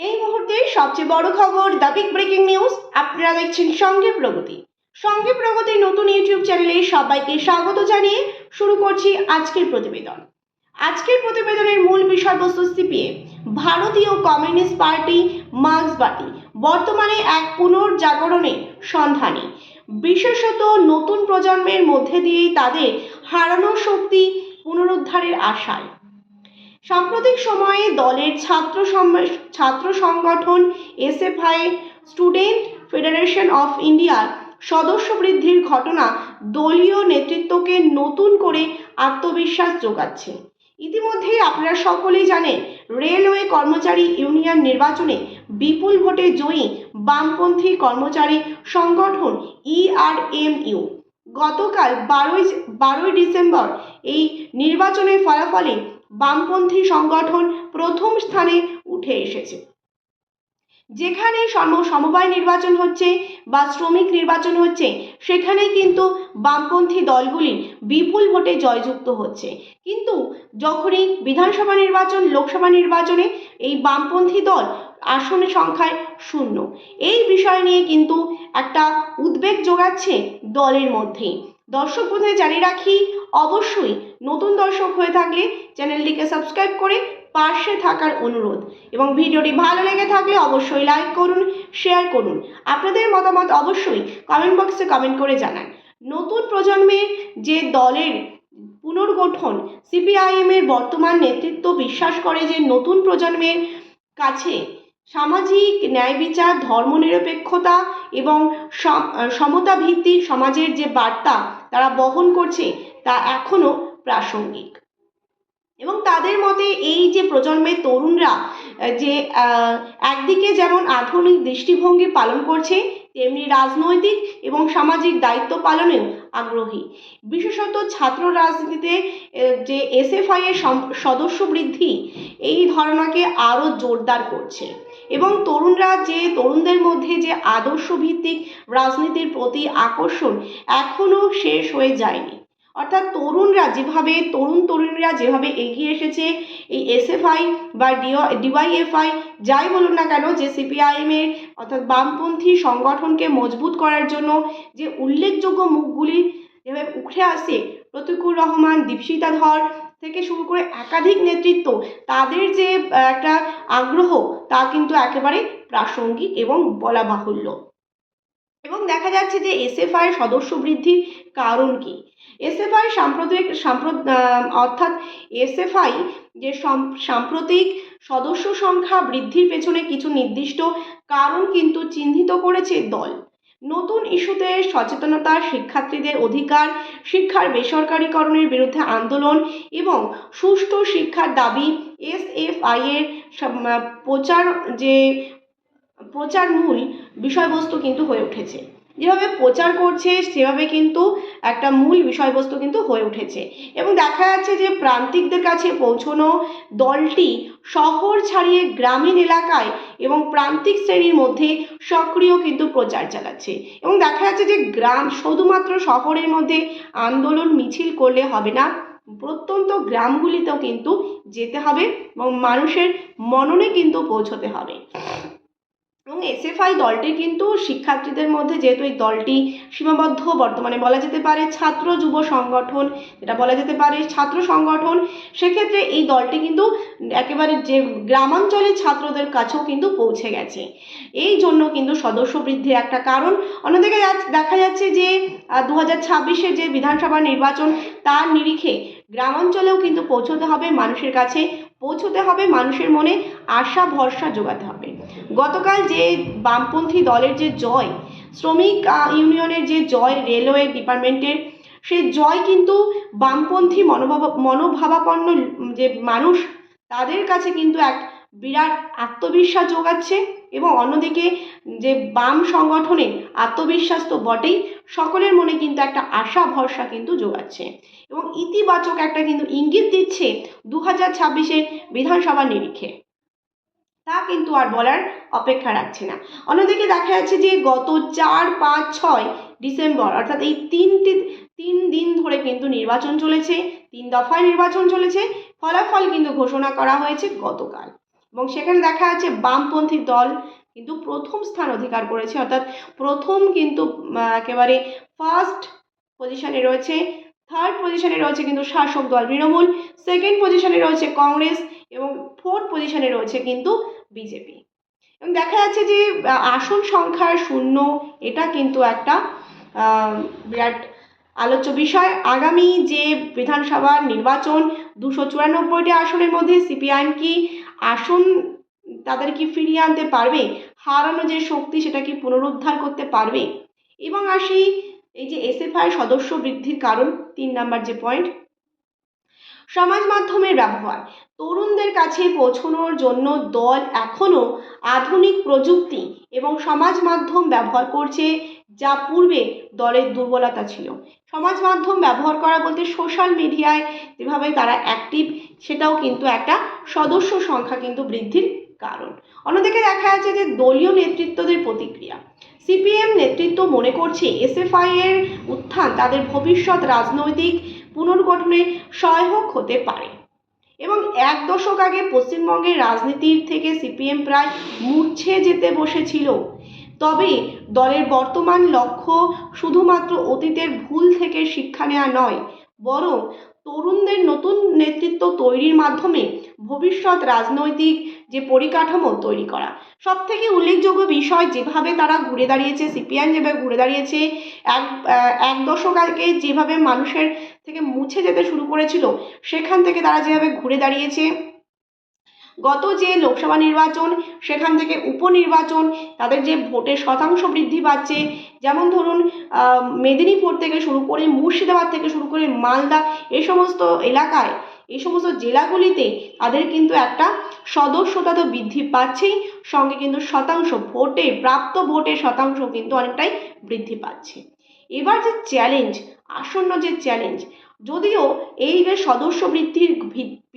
এই মুহূর্তে সবচেয়ে বড় খবর দ্য বিগ ব্রেকিং নিউজ। আপনারা দেখছেন সঙ্গে প্রগতি। সঙ্গে প্রগতির নতুন ইউটিউব চ্যানেলে সবাইকে স্বাগত জানিয়ে শুরু করছি আজকের প্রতিবেদন। আজকের প্রতিবেদনের মূল বিষয়বস্তু সিপিএম ভারতীয় কমিউনিস্ট পার্টি মার্ক্সবাদী বর্তমানে এক পুনর্জাগরণের সন্ধানে। বিশেষত নতুন প্রজন্মের মধ্যে দিয়েই তাদের হারানো শক্তি পুনরুদ্ধারের আশায়। সাম্প্রতিক সময়ে দলের ছাত্র ছাত্র সংগঠন এসএফআই স্টুডেন্ট ফেডারেশন অফ ইন্ডিয়ার সদস্য বৃদ্ধির ঘটনা দলীয় নেতৃত্বকে নতুন করে আত্মবিশ্বাস যোগাচ্ছে। ইতিমধ্যেই আপনারা সকলেই জানেন, রেলওয়ে কর্মচারী ইউনিয়ন নির্বাচনে বিপুল ভোটে জয়ী বামপন্থী কর্মচারী সংগঠন ইআরএমইউ গতকাল বারোই বারোই ডিসেম্বর এই নির্বাচনের ফলাফলে বামপন্থী সংগঠন প্রথম স্থানে উঠে এসেছে। যেখানে সম, সমবায় নির্বাচন হচ্ছে বা শ্রমিক নির্বাচন হচ্ছে, সেখানেই কিন্তু বামপন্থী দলগুলি বিপুল ভোটে জয়যুক্ত হচ্ছে। কিন্তু যখনই বিধানসভা নির্বাচন, লোকসভা নির্বাচনে এই বামপন্থী দল আসনের সংখ্যায় শূন্য। এই বিষয় নিয়ে কিন্তু একটা উদ্বেগ যোগাচ্ছে দলের মধ্যে দর্শক বন্ধুদের জানিয়ে রাখি, অবশ্যই নতুন দর্শক হয়ে থাকলে চ্যানেলটিকে সাবস্ক্রাইব করে পাশে থাকার অনুরোধ এবং ভিডিওটি ভালো লেগে থাকলে অবশ্যই লাইক করুন, শেয়ার করুন। আপনাদের মতামত অবশ্যই কমেন্ট বক্সে কমেন্ট করে জানান। নতুন প্রজন্মের যে দলের পুনর্গঠন সিপিআইএম এর বর্তমান নেতৃত্ব বিশ্বাস করে যে নতুন প্রজন্মের কাছে সামাজিক ন্যায় বিচার ধর্মনিরপেক্ষতা এবং সম- সমতা ভিত্তিক সমাজের যে বার্তা তারা বহন করছে তা এখনও প্রাসঙ্গিক। এবং তাদের মতে এই যে প্রজন্মের তরুণরা, যে একদিকে যেমন আধুনিক দৃষ্টিভঙ্গি পালন করছে, তেমনি রাজনৈতিক এবং সামাজিক দায়িত্ব পালনেও আগ্রহী। বিশেষত ছাত্র রাজনীতিতে যে এসএফআই এর সদস্য বৃদ্ধি এই ধারণাকে আরও জোরদার করছে। এবং তরুণরা যে, তরুণদের মধ্যে যে আদর্শ ভিত্তিক রাজনীতির প্রতি আকর্ষণ এখনও শেষ হয়ে যায়নি। অর্থাৎ তরুণরা যেভাবে, তরুণ তরুণীরা যেভাবে এগিয়ে এসেছে, এই এসএফআই বা ডিওয়াইএফআই যাই বলুন না কেন, যে সিপিআইএম এর অর্থাৎ বামপন্থী সংগঠনকে মজবুত করার জন্য যে উল্লেখযোগ্য মুখগুলি যেভাবে উঠে আসে, প্রতিকুর রহমান, দীপশিতা ধর থেকে শুরু করে একাধিক নেতৃত্ব তাদের যে একটা আগ্রহ তা কিন্তু একেবারে প্রাসঙ্গিক এবং বলা বাহুল্য। এবং দেখা যাচ্ছে যে এসএফআই সদস্য বৃদ্ধির কারণ কি? এসএফআই সাম্প্রতিক সাম্প্রত আহ, অর্থাৎ এসএফআই যে সাম্প্রতিক সদস্য সংখ্যা বৃদ্ধির পেছনে কিছু নির্দিষ্ট কারণ কিন্তু চিহ্নিত করেছে দল। নতুন ইস্যুতে সচেতনতা, শিক্ষার্থীদের অধিকার, শিক্ষার বেসরকারীকরণের বিরুদ্ধে আন্দোলন এবং সুষ্ঠু শিক্ষার দাবি এসএফআই এর প্রচার যে প্রচার মূল বিষয়বস্তু কিন্তু হয়ে উঠেছে। যেভাবে প্রচার করছে, সেভাবে কিন্তু একটা মূল বিষয়বস্তু কিন্তু হয়ে উঠেছে। এবং দেখা যাচ্ছে যে প্রান্তিকদের কাছে পৌঁছনো দলটি শহর ছাড়িয়ে গ্রামীণ এলাকায় এবং প্রান্তিক শ্রেণির মধ্যে সক্রিয় কিন্তু প্রচার চালাচ্ছে। এবং দেখা যাচ্ছে যে গ্রাম, শুধুমাত্র শহরের মধ্যে আন্দোলন মিছিল করলে হবে না, প্রত্যন্ত গ্রামগুলিতেও কিন্তু যেতে হবে এবং মানুষের মননে কিন্তু পৌঁছতে হবে। এবং এসএফআই দলটি কিন্তু শিক্ষার্থীদের মধ্যে যেহেতু এই দলটি সীমাবদ্ধ, বর্তমানে বলা যেতে পারে ছাত্র যুব সংগঠন, যেটা বলা যেতে পারে ছাত্র সংগঠন, সেক্ষেত্রে এই দলটি কিন্তু একেবারে যে গ্রামাঞ্চলের ছাত্রদের কাছেও কিন্তু পৌঁছে গেছে। এই জন্য কিন্তু সদস্য বৃদ্ধির একটা কারণ। অন্যদিকে দেখা যাচ্ছে যে দু হাজার ছাব্বিশের যে বিধানসভা নির্বাচন, তার নিরিখে গ্রামাঞ্চলেও কিন্তু পৌঁছতে হবে মানুষের কাছে। পৌঁছতে হবে, মানুষের মনে আশা, ভরসা যোগাতে হবে। গতকাল যে বামপন্থী দলের যে জয়, শ্রমিক ইউনিয়নের যে জয় রেলওয়ে ডিপার্টমেন্টের সেই জয় কিন্তু বামপন্থী মনোভাব, মনোভাবাপন্ন যে মানুষ, তাদের কাছে কিন্তু এক বিরাট আত্মবিশ্বাস যোগাচ্ছে এবং অন্যদিকে যে বাম সংগঠনের আত্মবিশ্বাস তো বটেই, সকলের মনে কিন্তু একটা আশা, ভরসা কিন্তু যোগাচ্ছে এবং ইতিবাচক একটা কিন্তু ইঙ্গিত দিচ্ছে দু হাজার ছাব্বিশের বিধানসভা নিরিখে। তা কিন্তু আর বলার অপেক্ষা রাখছে না। অন্যদিকে দেখা যাচ্ছে যে গত চার, পাঁচ, ছয় ডিসেম্বর, অর্থাৎ এই তিনটি, তিন দিন ধরে কিন্তু নির্বাচন চলেছে, তিন দফায় নির্বাচন চলেছে, ফলাফল কিন্তু ঘোষণা করা হয়েছে গতকাল। এবং সেখানে দেখা যাচ্ছে বামপন্থী দল কিন্তু প্রথম স্থান অধিকার করেছে। অর্থাৎ প্রথম কিন্তু একেবারে ফার্স্ট পজিশনে রয়েছে থার্ড পজিশনে রয়েছে কিন্তু শাসক দল তৃণমূল সেকেন্ড পজিশনে রয়েছে কংগ্রেস এবং ফোর্থ পজিশনে রয়েছে কিন্তু বিজেপি। এবং দেখা যাচ্ছে যে, আসন সংখ্যার শূন্য, এটা কিন্তু একটা বিরাট আলোচ্য বিষয়, আগামী যে বিধানসভার নির্বাচন দুশো চুরানব্বইটি আসনের মধ্যে সিপিআইএম কি আসন তাদের কি ফিরিয়ে আনতে পারবে? হারানো যে শক্তি সেটা কি পুনরুদ্ধার করতে পারবে? এবং আসি এই যে এসএফআই সদস্য বৃদ্ধির কারণ, তিন নাম্বার যে পয়েন্ট সমাজ মাধ্যমের ব্যবহার। তরুণদের কাছে পৌঁছানোর জন্য দল এখনও আধুনিক প্রযুক্তি এবং সমাজ মাধ্যম ব্যবহার করছে, যা পূর্বে দলের দুর্বলতা ছিল। সমাজ মাধ্যম ব্যবহার করা বলতে সোশ্যাল মিডিয়ায় যেভাবে তারা অ্যাক্টিভ সেটাও কিন্তু একটা সদস্য সংখ্যা কিন্তু বৃদ্ধির কারণ। অন্যদিকে দেখা যাচ্ছে যে দলীয় নেতৃত্বদের প্রতিক্রিয়া। সিপিএম নেতৃত্ব মনে করছে এসএফআই এর উত্থান তাদের ভবিষ্যৎ রাজনৈতিক পুনর্গঠনে সহায়ক হতে পারে। এবং এক দশক আগে পশ্চিমবঙ্গের রাজনীতির থেকে সিপিএম প্রায় মুছে যেতে বসেছিল। তবে দলের বর্তমান লক্ষ্য শুধুমাত্র অতীতের ভুল থেকে শিক্ষা নেওয়া নয়, বরং তরুণদের নতুন নেতৃত্ব তৈরির মাধ্যমে ভবিষ্যৎ রাজনৈতিক যে পরিকাঠামো তৈরি করা। সব থেকে উল্লেখযোগ্য বিষয় যেভাবে তারা ঘুরে দাঁড়িয়েছে সিপিএম যেভাবে ঘুরে দাঁড়িয়েছে, এক এক দশক আগে যেভাবে মানুষের থেকে মুছে যেতে শুরু করেছিল, সেখান থেকে তারা যেভাবে ঘুরে দাঁড়িয়েছে গত যে লোকসভা নির্বাচন, সেখান থেকে উপনির্বাচন, তাদের যে ভোটের শতাংশ বৃদ্ধি পাচ্ছে, যেমন ধরুন মেদিনীপুর থেকে শুরু করে মুর্শিদাবাদ থেকে শুরু করে মালদা এই সমস্ত এলাকায় এই সমস্ত জেলাগুলিতে তাদের কিন্তু একটা সদস্যতা তো বৃদ্ধি পাচ্ছেই, সঙ্গে কিন্তু শতাংশ ভোটে, প্রাপ্ত ভোটের শতাংশ কিন্তু অনেকটাই বৃদ্ধি পাচ্ছে। এবার যে চ্যালেঞ্জ আসন্ন যে চ্যালেঞ্জ যদিও এই যে সদস্য বৃদ্ধির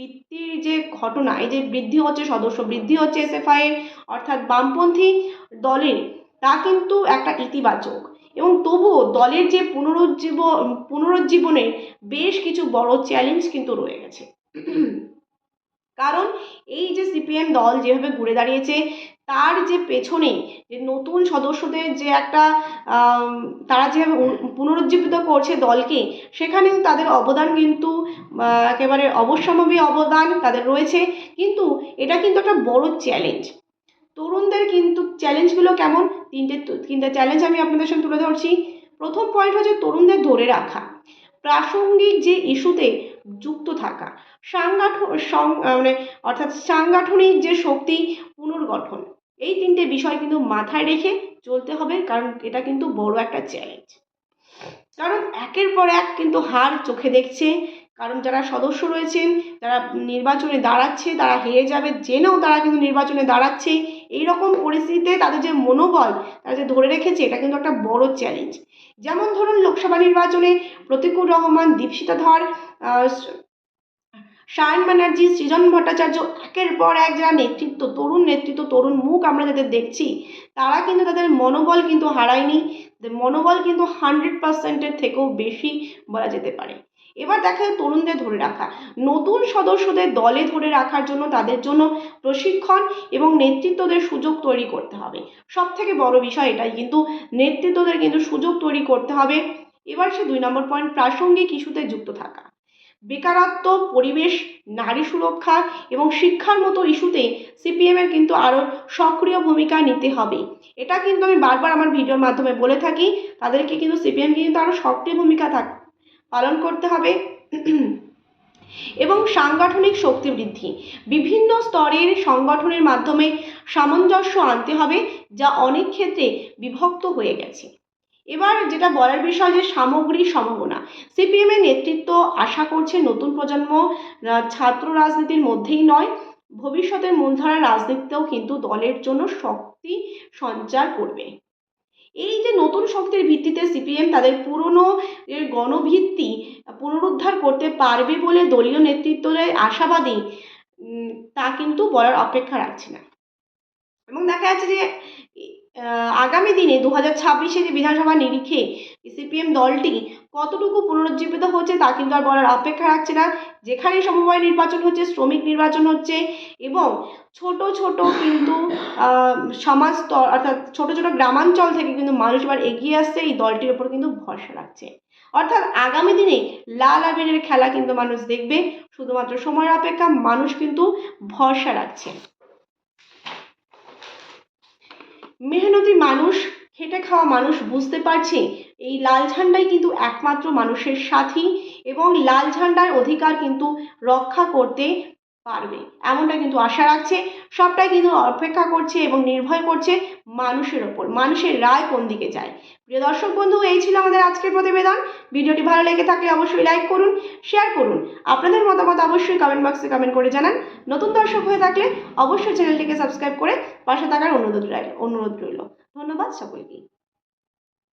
বৃদ্ধির যে ঘটনা, এই যে বৃদ্ধি হচ্ছে সদস্য, বৃদ্ধি হচ্ছে এসএফআই অর্থাৎ বামপন্থী দলের, তা কিন্তু একটা ইতিবাচক। এবং তবুও দলের যে পুনরুজ্জীব, পুনরুজ্জীবনের বেশ কিছু বড় চ্যালেঞ্জ কিন্তু রয়ে গেছে। কারণ এই যে সিপিএম দল যেভাবে ঘুরে দাঁড়িয়েছে তার যে পেছনে যে নতুন সদস্যদের যে একটা তারা যেভাবে পুনরুজ্জীবিত করছে দলকে সেখানে তাদের অবদান কিন্তু একেবারে অবশ্যম্ভাবী অবদান তাদের রয়েছে। কিন্তু এটা কিন্তু একটা বড় চ্যালেঞ্জ তরুণদের কিন্তু চ্যালেঞ্জগুলো কেমন? তিনটে তিনটে চ্যালেঞ্জ আমি আপনাদের সঙ্গে তুলে ধরছি। প্রথম পয়েন্ট হচ্ছে তরুণদের ধরে রাখা। প্রাসঙ্গিক যে ইস্যুতে যুক্ত থাকা। সাংগঠন মানে অর্থাৎ সাংগঠনিক যে শক্তি, পুনর্গঠন। এই তিনটে বিষয় কিন্তু মাথায় রেখে চলতে হবে, কারণ এটা কিন্তু বড় একটা চ্যালেঞ্জ কারণ একের পর এক কিন্তু হার চোখে দেখছে, কারণ যারা সদস্য রয়েছেন, যারা নির্বাচনে দাঁড়াচ্ছে, তারা হেরে যাবে, জেনেও তারা কিন্তু নির্বাচনে দাঁড়াচ্ছে। এই রকম পরিস্থিতিতে তাদের যে মনোবল, তারা যে ধরে রেখেছে, এটা কিন্তু একটা বড় চ্যালেঞ্জ যেমন ধরুন লোকসভা নির্বাচনে প্রতিকুর রহমান, দীপশিতা ধর সায়ন ব্যানার্জি, সৃজন ভট্টাচার্য একের পর এক যারা নেতৃত্ব, তরুণ নেতৃত্ব, তরুণ মুখ আমরা যাদের দেখছি, তারা কিন্তু তাদের মনোবল কিন্তু হারায়নি। মনোবল কিন্তু হান্ড্রেড পার্সেন্টের থেকেও বেশি বলা যেতে পারে। এবার দেখা যায় তরুণদের ধরে রাখা। নতুন সদস্যদের দলে ধরে রাখার জন্য তাদের জন্য প্রশিক্ষণ এবং নেতৃত্বদের সুযোগ তৈরি করতে হবে। সব থেকে বড় বিষয় এটাই কিন্তু নেতৃত্বদের কিন্তু সুযোগ তৈরি করতে হবে। এবার সে দুই নম্বর পয়েন্ট প্রাসঙ্গিক ইস্যুতে যুক্ত থাকা। বেকারত্ব, পরিবেশ, নারী সুরক্ষা এবং শিক্ষার মতো ইস্যুতে সিপিএমের কিন্তু আরও সক্রিয় ভূমিকা নিতে হবে। এটা কিন্তু আমি বারবার আমার ভিডিওর মাধ্যমে বলে থাকি, তাদেরকে কিন্তু সিপিএমকে কিন্তু আরও সক্রিয় ভূমিকা থাক, পালন করতে হবে। এবং সাংগঠনিক শক্তি বৃদ্ধি, বিভিন্ন স্তরের সংগঠনের মাধ্যমে সামঞ্জস্য আনতে হবে, যা অনেক ক্ষেত্রে বিভক্ত হয়ে গেছে। এবার যেটা বলার বিষয় যে সামগ্রিক সম্ভাবনা সিপিএমের নেতৃত্ব আশা করছে নতুন প্রজন্ম ছাত্র রাজনীতির মধ্যেই নয়, ভবিষ্যতের মূলধারা রাজনীতিতেও কিন্তু দলের জন্য শক্তি সঞ্চার করবে। এই যে নতুন শক্তির ভিত্তিতে সিপিএম তাদের পুরনো গণভিত্তি পুনরুদ্ধার করতে পারবে বলে দলীয় নেতৃত্বরা আশাবাদী তা কিন্তু বলার অপেক্ষা রাখছে না। এবং দেখা যাচ্ছে যে আগামী দিনে দু হাজার ছাব্বিশে যে বিধানসভা নিরিখে সিপিএম দলটি কতটুকু পুনরুজ্জীবিত হচ্ছে তা কিন্তু আর বলার অপেক্ষা রাখছে না। যেখানে সমবায় নির্বাচন হচ্ছে, শ্রমিক নির্বাচন হচ্ছে এবং ছোট ছোট কিন্তু সমাজ স্তর অর্থাৎ ছোট ছোট গ্রামাঞ্চল থেকে কিন্তু মানুষ এবার এগিয়ে আসছে। এই দলটির ওপর কিন্তু ভরসা রাখছে। অর্থাৎ আগামী দিনে লাল আবিরের খেলা কিন্তু মানুষ দেখবে। শুধুমাত্র সময়ের অপেক্ষা, মানুষ কিন্তু ভরসা রাখছে। মেহনতি মানুষ, খেটে খাওয়া মানুষ বুঝতে পারছে এই লাল ঝান্ডাই কিন্তু একমাত্র মানুষের সাথী এবং লাল ঝান্ডার অধিকার কিন্তু রক্ষা করতে পারবে। এমনটা কিন্তু আশা রাখছে। সবটাই কিন্তু অপেক্ষা করছে এবং নির্ভর করছে মানুষের ওপর। মানুষের রায় কোন দিকে যায়? প্রিয় দর্শক বন্ধু, এই ছিল আমাদের আজকের প্রতিবেদন। ভিডিওটি ভালো লেগে থাকলে অবশ্যই লাইক করুন, শেয়ার করুন। আপনাদের মতামত অবশ্যই কমেন্ট বক্সে কমেন্ট করে জানান। নতুন দর্শক হয়ে থাকলে অবশ্যই চ্যানেলটিকে সাবস্ক্রাইব করে পাশে থাকার অনুরোধ রইল অনুরোধ রইল। ধন্যবাদ সকলকেই